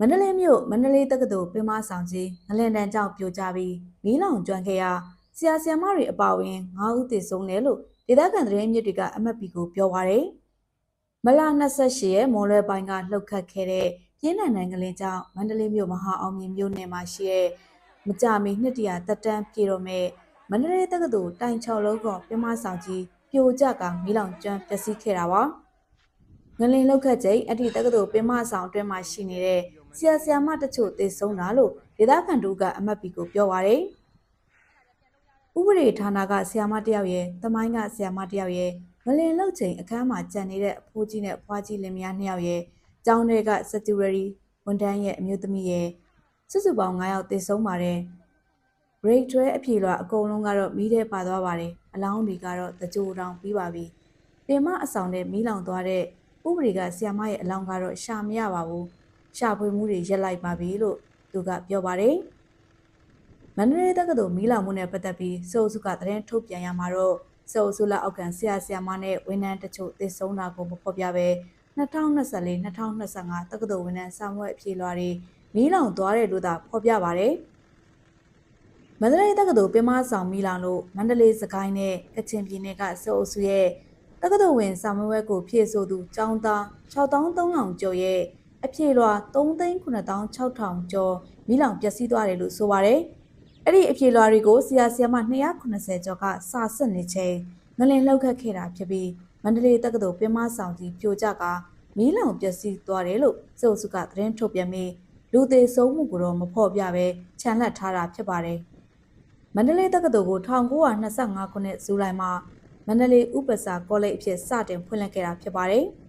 မန္တလေးမြို့မန္တလေးတက္ကသိုလ်ပင်မဆောင်ကြီးငလင်တန်းကြောင့်ပြိုကျပြီးမီးလောင်ကျွမ်းခဲ့ရာဆရာဆရာမတွေအပါအဝင်9ဦးသေဆုံးတယ်လို့ဒေသခံသတင်းမြစ်တွေကအမတ်ပီကိုပြောပါရယ်မလ28ရက်မွန်လွဲပိုင်းကလှုပ်ခတ်ခဲ့တဲ့ပြင်းထန်တဲ့ငလင်ကြောင့်မန္တလေးမြို့မဟာအောင်မြင်မြို့နယ်မှာရှိတဲ့မကြမီနှစ်တရာတက်တန်းပြေတော့မဲ့မန္တလေးတက္ကသိုလ်တိုင်6လုံးကပင်မဆောင်ကြီးပြိုကျကမီးလောင်ကျွမ်းပျက်စီးခဲ့တာပါငလင်လောက်ခတ်ချိန်အထိတက္ကသိုလ်ပင်မဆောင်အတွင်းမှာရှိနေတဲ့ ဆရာဆရာမတချို့သေဆုံးတာလို့ဒေသခံတို့ကအမတ်ပီကိုပြောပါရယ်ဥပဒေဌာနကဆရာမတယောက်ရဲ့တမိုင်းကဆရာမတယောက်ရဲ့ငလင်လောက်ချိန်အခန်းမှာကြံနေတဲ့အဖိုးကြီးနဲ့ဖွားကြီးလင်မယားနှစ်ယောက်ရဲ့ကျောင်းတွေက security ဝန်ထမ်းရဲ့အမျိုးသမီးရဲ့စုစုပေါင်း9ယောက်သေဆုံးပါတယ် break တွဲအပြေလွှာအကုန်လုံးကတော့မီးထဲပါသွားပါတယ်အလောင်းတွေကတော့တကြိုတောင်ပြီးပါပြီပင်မအဆောင်နဲ့မီးလောင်သွားတဲ့ဥပဒေကဆီယမရဲ့အလောင်းကတော့ရှာမရပါဘူး ရှာဖွေမှုတွေရက်လိုက်ပါပြီလို့သူကပြောပါတယ်မန္တလေးတက္ကသိုလ်မီးလောင်မှုနဲ့ပတ်သက်ပြီးစိုးစုကသတင်းထုတ်ပြန်ရမှာတော့စိုးစုလက်အောက်ခံဆရာဆရာမနဲ့ဝန်ထမ်းတချို့သေဆုံးတာကိုမဖော်ပြပဲ2024-2025တက္ကသိုလ်ဝန်ထမ်းစာမွေးအပြေလွှာတွေမီးလောင်သွားတယ်လို့သာဖော်ပြပါတယ်မန္တလေးတက္ကသိုလ်ပင်မဆောင်မီးလောင်လို့မန္တလေးစကိုင်းနဲ့ကချင်ပြည်နယ်ကစိုးအုပ်စုရဲ့တက္ကသိုလ်ဝင်စာမွေးကိုဖြည့်ဆို့သူចောင်းသား6300ကျော်ရဲ့ အဖြေလွှာ3,9600ကျော်မိလောင်ပျက်စီးသွားတယ်လို့ဆိုပါတယ်။အဲ့ဒီအဖြေလွှာတွေကိုဆရာဆရာမ290ကျော်ကစာဆက်နေချိန်ငလင်လှုပ်ခတ်ခဲ့တာဖြစ်ပြီးမန္တလေးတက္ကသိုလ်ပင်မဆောင်ကြီးပြိုကျကမီးလောင်ပျက်စီးသွားတယ်လို့စုပ်စုကသတင်းထုတ်ပြန်ပြီးလူသေးဆုံးမှုကိုတော့မဖော်ပြဘဲခြံလှပ်ထားတာဖြစ်ပါတယ်။မန္တလေးတက္ကသိုလ်ကို1925ခုနှစ်ဇူလိုင်မှာမန္တလေးဥပစာကောလိပ်အဖြစ်စတင်ဖွင့်လှစ်ခဲ့တာဖြစ်ပါတယ်။